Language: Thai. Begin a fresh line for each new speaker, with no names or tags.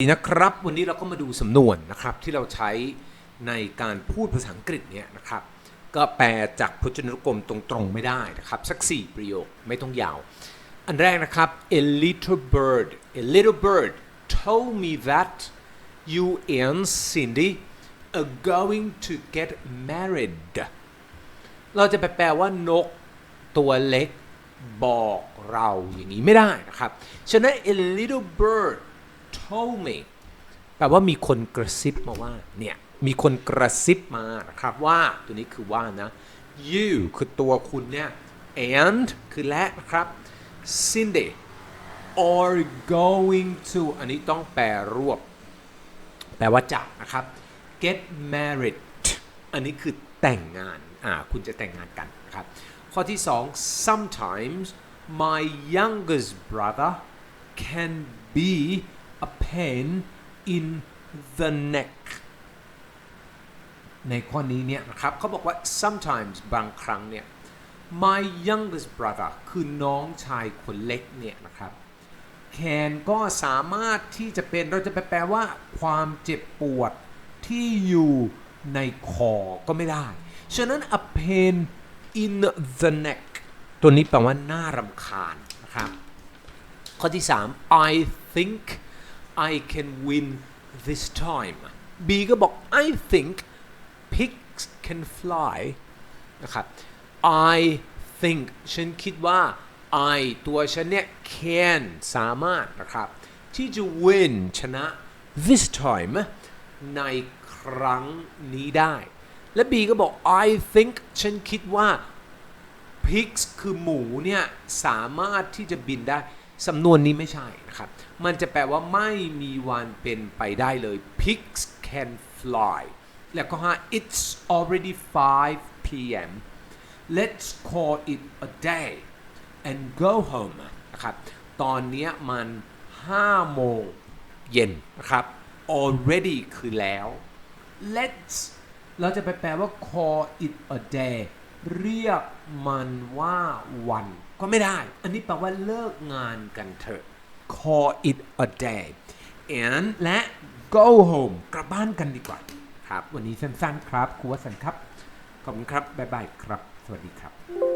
ดีนะครับวันนี้เราก็มาดูสำนวนนะครับที่เราใช้ในการพูดภาษาอังกฤษเนี่ยนะครับก็แปลจากพจนานุกรมตรงๆไม่ได้นะครับสัก4ประโยคไม่ต้องยาว อันแรกนะครับ a little bird a little bird told me that you and Cindy are going to get married เราจะไปแปลว่านกตัวเล็กบอกเราอย่างนี้ไม่ได้นะครับ ฉะนั้น a little bird told me แปลว่ามีคนกระซิบมาว่า เนี่ย มีคนกระซิบมาครับว่า ตัวนี้คือว่านะ you คือตัวคุณเนี่ย and คือและนะครับ Cindy are going to อันนี้ต้องแปลรวบ แปลว่าจะนะครับ get married อันนี้คือแต่งงาน อ่า คุณจะแต่งงานกันนะครับ ข้อที่สอง sometimes my youngest brother can be pain in the neck ในข้อนี้เนี่ยนะครับเขาบอกว่า sometimes บางครั้งเนี่ย my youngest brother คือน้องชายคนเล็กเนี่ยนะครับ can ก็สามารถที่จะเป็นเราจะไปแปลว่า ความเจ็บปวดที่อยู่ในคอก็ไม่ได้ ฉะนั้น a pain in the neck ตัวนี้แปลว่าน่ารำคาญนะครับ ข้อที่ 3 I think I can win this time B ก็บอก I think pigs can fly นะครับ I think ฉันคิดว่า I ตัวฉันเนี่ย can สามารถนะครับ ที่จะ win ชนะ this time ในครั้งนี้ได้ และ B ก็บอก I think ฉันคิดว่า pigs คือหมูเนี่ย สามารถที่จะบินได้ สำนวนนี้ไม่ใช่นะครับ มันจะแปลว่าไม่มีวันเป็นไปได้เลย pigs can fly แล้วก็ห้า it's already 5 p.m. let's call it a day and go home นะครับ ตอนนี้มัน 5 โมงเย็นนะครับ already คือแล้ว let's เราจะไปแปลว่า call it a day เรียกมันว่าวัน ก็ไม่ได้ อันนี้แปลว่าเลิกงานกันเถอะ call it a day and และ go home กลับบ้านกันดีกว่า ครับ วันนี้สั้นๆครับครูวสันต์ครับ ขอบคุณครับ บ๊ายบายครับ สวัสดีครับ